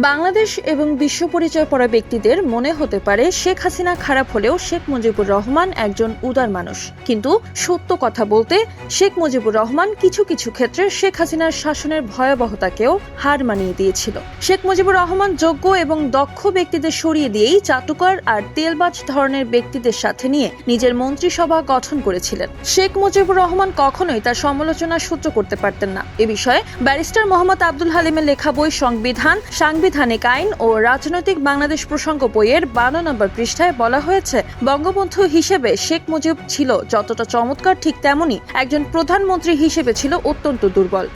বাংলাদেশ এবং বিশ্ব পরিচয় পড়া ব্যক্তিদের মনে হতে পারে শেখ হাসিনা খারাপ হলেও শেখ মুজিবুর রহমান একজন উদার মানুষ। কিন্তু সত্য কথা বলতে শেখ মুজিবুর রহমান কিছু কিছু ক্ষেত্রে শেখ হাসিনার শাসনের ভয়াবহতাকেও হার মানিয়ে দিয়েছিল। শেখ মুজিবুর রহমান যোগ্য এবং দক্ষ ব্যক্তিদের সরিয়ে দিয়েই চাটুকার আর তেলবাজ ধরনের ব্যক্তিদের সাথে নিয়ে নিজের মন্ত্রিসভা গঠন করেছিলেন। শেখ মুজিবুর রহমান কখনোই তার সমালোচনা সহ্য করতে পারতেন না। এ বিষয়ে ব্যারিস্টার মোহাম্মদ আব্দুল হালিমের লেখা বই সংবিধান সাংবিধানিক আইন ও রাজনৈতিক বাংলাদেশ প্রসঙ্গ বইয়ের বারো নম্বর পৃষ্ঠায় বলা হয়েছে, বঙ্গবন্ধু হিসেবে শেখ মুজিব ছিল যতটা চমৎকার ঠিক তেমনই একজন প্রধানমন্ত্রী হিসেবে ছিল অত্যন্ত দুর্বল।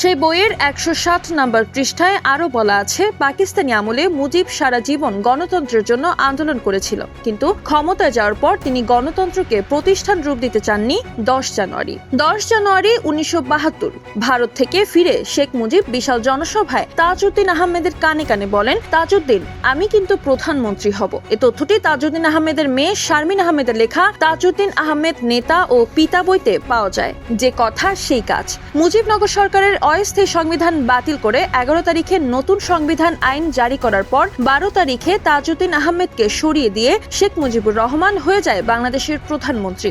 সেই বইয়ের একশো সাত নম্বর পৃষ্ঠায় আরও বলা আছে, পাকিস্তানি আমলে মুজিব সারা জীবন গণতন্ত্রের জন্য আন্দোলন করেছিল। কিন্তু ক্ষমতায় যাওয়ার পর তিনি গণতন্ত্রকে প্রতিষ্ঠান রূপ দিতে চাননি দশ জানুয়ারি। দশ জানুয়ারি উনিশশো বাহাত্তর, ভারত থেকে ফিরে শেখ মুজিব বিশাল জনসভায় তাজউদ্দিন আহমেদের কানে কানে বলেন, তাজউদ্দিন, আমি কিন্তু প্রধানমন্ত্রী হব। এ তথ্যটি তাজউদ্দিন আহমেদের মেয়ে শারমিন আহমেদের লেখা তাজউদ্দিন আহমেদ নেতা ও পিতা বইতে পাওয়া যায়। যে কথা, সেই কাজ। মুজিবনগর সরকারের অস্থায়ী সংবিধান বাতিল করে এগারো তারিখে নতুন সংবিধান আইন জারি করার পর বারো তারিখে তাজউদ্দিন আহমেদকে সরিয়ে দিয়ে শেখ মুজিবুর রহমান হয়ে যায় বাংলাদেশের প্রধানমন্ত্রী।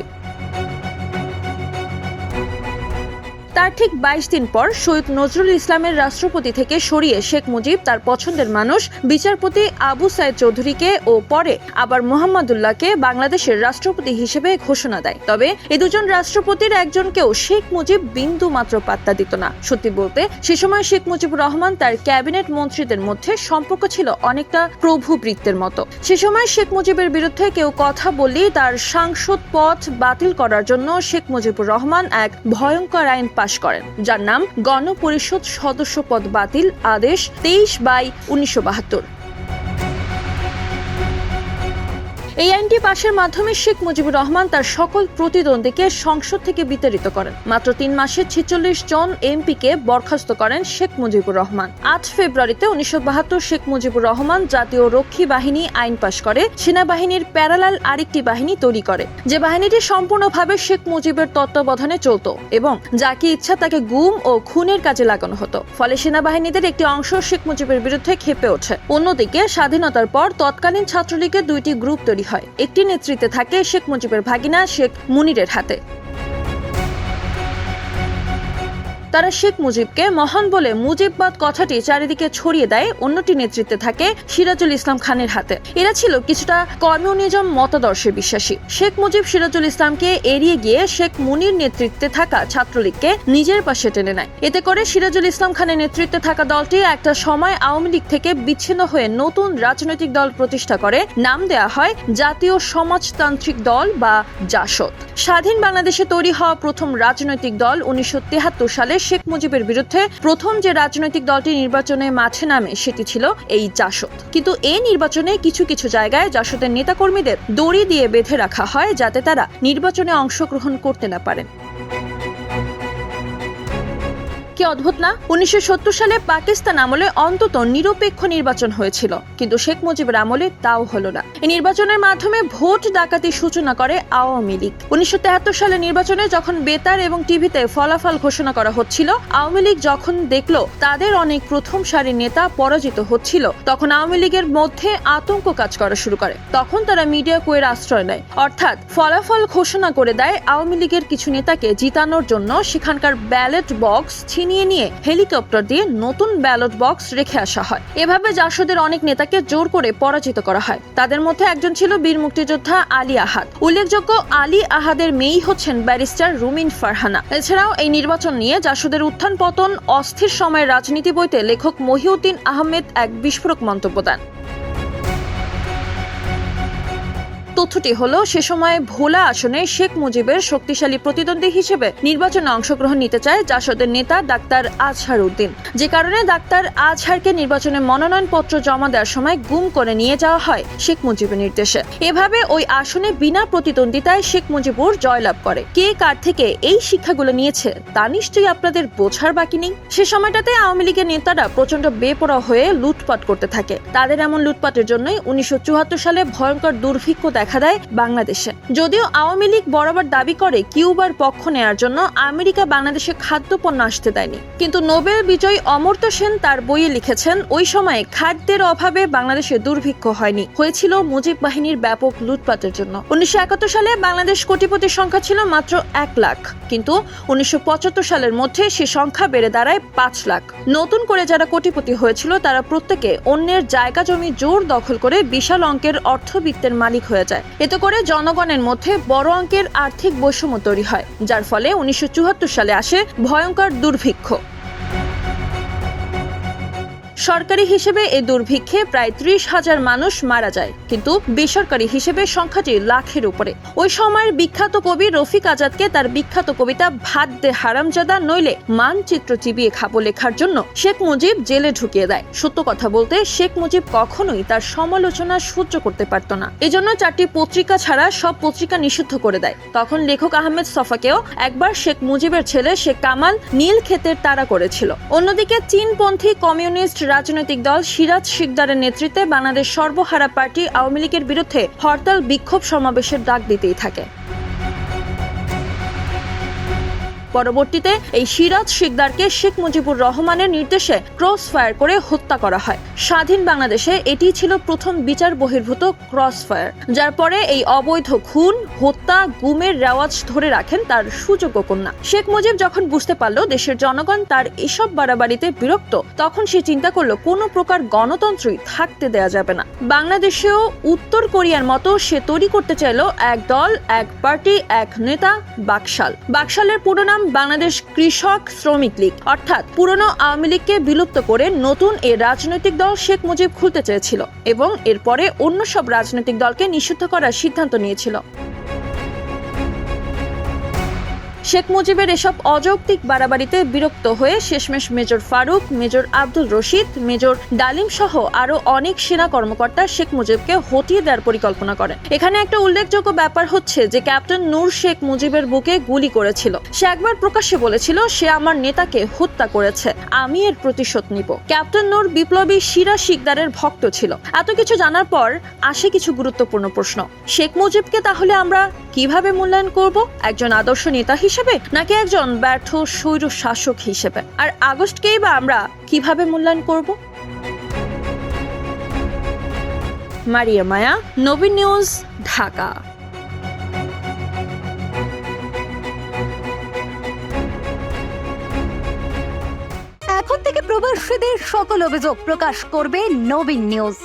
তার ঠিক বাইশ দিন পর সৈয়দ নজরুল ইসলামের রাষ্ট্রপতি থেকে সরিয়ে শেখ মুজিব তার পছন্দের মানুষ, বিচারপতি আবু সাইদ চৌধুরীকে ও পরে আবার মোহাম্মদুল্লাহকে বাংলাদেশের রাষ্ট্রপতি হিসেবে ঘোষণা দেয়। তবে এ দুজন রাষ্ট্রপতির একজনকেও শেখ মুজিব বিন্দু মাত্র পাত্তা দিত না। সত্যি বলতে, সে সময় শেখ মুজিবুর রহমান তার ক্যাবিনেট মন্ত্রীদের মধ্যে সম্পর্ক ছিল অনেকটা প্রভু বৃত্তের মতো। সে সময় শেখ মুজিবের বিরুদ্ধে কেউ কথা বললেই তার সাংসদ পদ বাতিল করার জন্য শেখ মুজিবুর রহমান এক ভয়ঙ্কর আইন পাশ করেন যার নাম গণপরিষদ সদস্য পদ বাতিল আদেশ তেইশ বাই উনিশশো বাহাত্তর। এই আইনটি পাশের মাধ্যমে শেখ মুজিবুর রহমান তার সকল প্রতিদ্বন্দ্বীকে সংসদ থেকে বিতাড়িত করেন। মাত্র তিন মাসে ছেচল্লিশ জন এমপিকে বরখাস্ত করেন শেখ মুজিবুর রহমান। আট ফেব্রুয়ারিতে উনিশশো বাহাত্তর শেখ মুজিবুর রহমান জাতীয় রক্ষী বাহিনী আইন পাশ করে, সেনাবাহিনীর প্যারালাল আরেকটি বাহিনী তৈরি করে। যে বাহিনীটি সম্পূর্ণভাবে শেখ মুজিবের তত্ত্বাবধানে চলত এবং যাকে ইচ্ছা তাকে গুম ও খুনের কাজে লাগানো হতো। ফলে সেনাবাহিনীদের একটি অংশ শেখ মুজিবের বিরুদ্ধে খেপে ওঠে। অন্যদিকে স্বাধীনতার পর তৎকালীন ছাত্রলীগের দুইটি গ্রুপ তৈরি হয়। একটি নেতৃত্বে থাকে শেখ মুজিবের ভাগিনা শেখ মুনিরের হাতে। তারা শেখ মুজিবকে মহান বলে মুজিববাদ কথাটি চারিদিকে ছড়িয়ে দেয়, অন্যটি নেতৃত্বে থাকে সিরাজুল ইসলাম খানের হাতে। এরা ছিল কিছুটা কমিউনিজম মতাদর্শে বিশ্বাসী। শেখ মুজিব সিরাজুল ইসলামকে এড়িয়ে গিয়ে শেখ মুনির নেতৃত্বে থাকা ছাত্রলীগকে নিজের পাশে টেনে নেয়। এতে করে সিরাজুল ইসলাম খানের নেতৃত্বে থাকা দলটি একটা সময় আওয়ামী লীগ থেকে বিচ্ছিন্ন হয়ে নতুন রাজনৈতিক দল প্রতিষ্ঠা করে। নাম দেয়া হয় জাতীয় সমাজতান্ত্রিক দল বা জাসদ। স্বাধীন বাংলাদেশে তৈরি হওয়া প্রথম রাজনৈতিক দল উনিশশো সালে শেখ মুজিবের বিরুদ্ধে প্রথম যে রাজনৈতিক দলটি নির্বাচনে মাঠে নামে সেটি ছিল এই জাসদ। কিন্তু এই নির্বাচনে কিছু কিছু জায়গায় জাসদের নেতাকর্মীদের দড়ি দিয়ে বেঁধে রাখা হয় যাতে তারা নির্বাচনে অংশগ্রহণ করতে না পারেন। কি অদ্ভুত না? উনিশশো সত্তর সালে পাকিস্তান আমলে অন্তত নিরপেক্ষ নির্বাচন হয়েছিল, কিন্তু শেখ মুজিবের আমলে তাও হলো না। এই নির্বাচনের মাধ্যমে ভোট ডাকাতির সূচনা করে আওয়ামী লীগ। উনিশশো সালে নির্বাচনে যখন বেতার এবং টিভিতে ফলাফল ঘোষণা করা হচ্ছিল, আওয়ামী লীগ যখন দেখল তাদের অনেক প্রথম সারির নেতা পরাজিত হচ্ছিল, তখন আওয়ামী লীগের মধ্যে আতঙ্ক কাজ করা শুরু করে। তখন তারা মিডিয়া কুয়ের আশ্রয় নেয়। অর্থাৎ ফলাফল ঘোষণা করে দেয় আওয়ামী লীগের কিছু নেতাকে জিতানোর জন্য সেখানকার ব্যালট বক্স ছিনিয়ে নিয়ে হেলিকপ্টার দিয়ে নতুন ব্যালট বক্স রেখে আসা হয়। এভাবে জাসদের অনেক নেতাকে জোর করে পরাজিত করা হয়। তাদের মধ্যে একজন ছিল বীর মুক্তিযোদ্ধা আলী আহাদ। উল্লেখযোগ্য আলী আহাদের মেয়েই হচ্ছেন ব্যারিস্টার রুমিন ফারহানা। এছাড়াও এই নির্বাচন নিয়ে জাসদের উত্থান পতন, অস্থির সময়ের রাজনীতি বইতে লেখক মহিউদ্দিন আহমেদ এক বিস্ফোরক মন্তব্য দেন। তথ্যটি হলো, সে সময় ভোলা আসনে শেখ মুজিবের শক্তিশালী প্রতিদ্বন্দ্বী হিসেবে নির্বাচনে অংশগ্রহণ নিতে চায় জাসদের নেতা ডাক্তার আজহার উদ্দিন যে কারণে ডাক্তার আজহারকে নির্বাচনে মনোনয়নপত্র জমা দেওয়ার সময় গুম করে নিয়ে যাওয়া হয় শেখ মুজিবের নির্দেশে। এভাবে ওই আসনে বিনা প্রতিদ্বন্দ্বিতায় শেখ মুজিবুর জয়লাভ করে। কে কার থেকে এই শিক্ষাগুলো নিয়েছে, তা নিশ্চয়ই আপনাদের বোঝার বাকি নেই। সে সময়টাতে আওয়ামী লীগের নেতারা প্রচণ্ড বেপরোয়া হয়ে লুটপাট করতে থাকে। তাদের এমন লুটপাটের জন্যই উনিশশো চুয়াত্তর সালে ভয়ঙ্কর দুর্ভিক্ষ দেখা দেখা দেয় বাংলাদেশে। যদিও আওয়ামী লীগ বরাবর দাবি করে কিউবার পক্ষ নেয়ার জন্য আমেরিকা বাংলাদেশে খাদ্যপণ্য আসতে দেয়নি। কিন্তু নোবেল বিজয়ী অমর্ত্য সেন তার বইয়ে লিখেছেন, ওই সময়ে খাদ্যের অভাবে বাংলাদেশে দুর্ভিক্ষ হয়নি। হয়েছিল মুজিব বাহিনীর ব্যাপক লুটপাটের জন্য। উনিশশো একাত্তর সালে বাংলাদেশ কোটিপতির সংখ্যা ছিল মাত্র এক লাখ। কিন্তু উনিশশো পঁচাত্তর সালের মধ্যে সে সংখ্যা বেড়ে দাঁড়ায় পাঁচ লাখ। নতুন করে যারা কোটিপতি হয়েছিল, তারা প্রত্যেকে অন্যের জায়গা জমি জোর দখল করে বিশাল অঙ্কের অর্থবিত্তের মালিক হয়ে যায়। এতে করে জনগণের মধ্যে বড় অঙ্কের আর্থিক বৈষম্য তৈরি হয়, যার ফলে উনিশশো চুয়াত্তর সালে আসে ভয়ঙ্কর দুর্ভিক্ষ। সরকারি হিসেবে এ দুর্ভিক্ষে প্রায় ত্রিশ হাজার মানুষ মারা যায়, কিন্তু বেসরকারি হিসেবে সংখ্যাটি লাখের উপরে। ওই সময়ের বিখ্যাত কবি রফিক আজাদকে তার বিখ্যাত কবিতা ভাত দে হারামজাদা নইলে মানচিত্র চিবিয়ে খাব লেখার জন্য শেখ মুজিব জেলে ঢুকিয়ে দেয়। সত্য কথা বলতে শেখ মুজিব কখনোই তার সমালোচনা সহ্য করতে পারত না। এজন্য চারটি পত্রিকা ছাড়া সব পত্রিকা নিষিদ্ধ করে দেয়। তখন লেখক আহমেদ সফাকেও একবার শেখ মুজিবের ছেলে শেখ কামাল নীল ক্ষেতের তাড়া করেছিল। অন্যদিকে চীনপন্থী কমিউনিস্ট রাজনৈতিক দল সিরাজ শিকদারের নেতৃত্বে বাংলাদেশ সর্বহারা পার্টি আওয়ামী লীগের বিরুদ্ধে হরতাল, বিক্ষোভ সমাবেশের ডাক দিতেই থাকে। পরবর্তীতে এই সিরাজ শিকদারকে শেখ মুজিবুর রহমানের নির্দেশে ক্রস ফায়ার করে হত্যা করা হয়। স্বাধীন বাংলাদেশে এটি ছিল প্রথম বিচার বহির্ভূত ক্রস ফায়ার যার পরে এই অবৈধ খুন, হত্যা, গুমের রেওয়াজ ধরে রাখেন তার সুযোগ্য কন্যা। শেখ মুজিব যখন বুঝতে পারল দেশের জনগণ তার এসব বাড়াবাড়িতে বিরক্ত, তখন সে চিন্তা করল, কোনো প্রকার গণতন্ত্রই থাকতে দেয়া যাবে না। বাংলাদেশেও উত্তর কোরিয়ার মতো সে তৈরি করতে চাইলো, এক দল, এক পার্টি, এক নেতা, বাকশাল। বাকশালের পুরো নাম বাংলাদেশ কৃষক শ্রমিক লীগ, অর্থাৎ পুরনো আওয়ামী লীগকে বিলুপ্ত করে নতুন এ রাজনৈতিক দল শেখ মুজিব খুলতে চেয়েছিল এবং এরপরে অন্য সব রাজনৈতিক দলকে নিষিদ্ধ করার সিদ্ধান্ত নিয়েছিল। শেখ মুজিবের এসব অযৌক্তিক বাড়াবাড়িতে বিরক্ত হয়ে শেষমেশ major Faruk, major Abdul Rashid, major Dalim সহ আরও অনেক সেনা কর্মকর্তা শেখ মুজিবকে হটিয়ে দেওয়ার পরিকল্পনা করেন। এখানে একটা উল্লেখযোগ্য ব্যাপার হচ্ছে যে, ক্যাপ্টেন নূর শেখ মুজিবের বুকে গুলি করেছিল। সে একবার প্রকাশ্যে বলেছিল, সে আমার নেতাকে হত্যা করেছে, আমি এর প্রতিশোধ নিব। ক্যাপ্টেন নূর বিপ্লবী শিরা শিকদারের ভক্ত ছিল। এত কিছু জানার পর আসে কিছু গুরুত্বপূর্ণ প্রশ্ন। শেখ মুজিবকে তাহলে আমরা কীভাবে মূল্যায়ন করব? একজন আদর্শ নেতা হিসেবে নাকি একজন ব্যর্থ স্বৈর শাসক হিসেবে? আর আগস্টকেই বা আমরা কীভাবে মূল্যায়ন করব? মারিয়া মায়া, নবীন নিউজ, ঢাকা। এখন থেকে প্রবাসীদের সকল অভিযোগ প্রকাশ করবে নবীন নিউজ।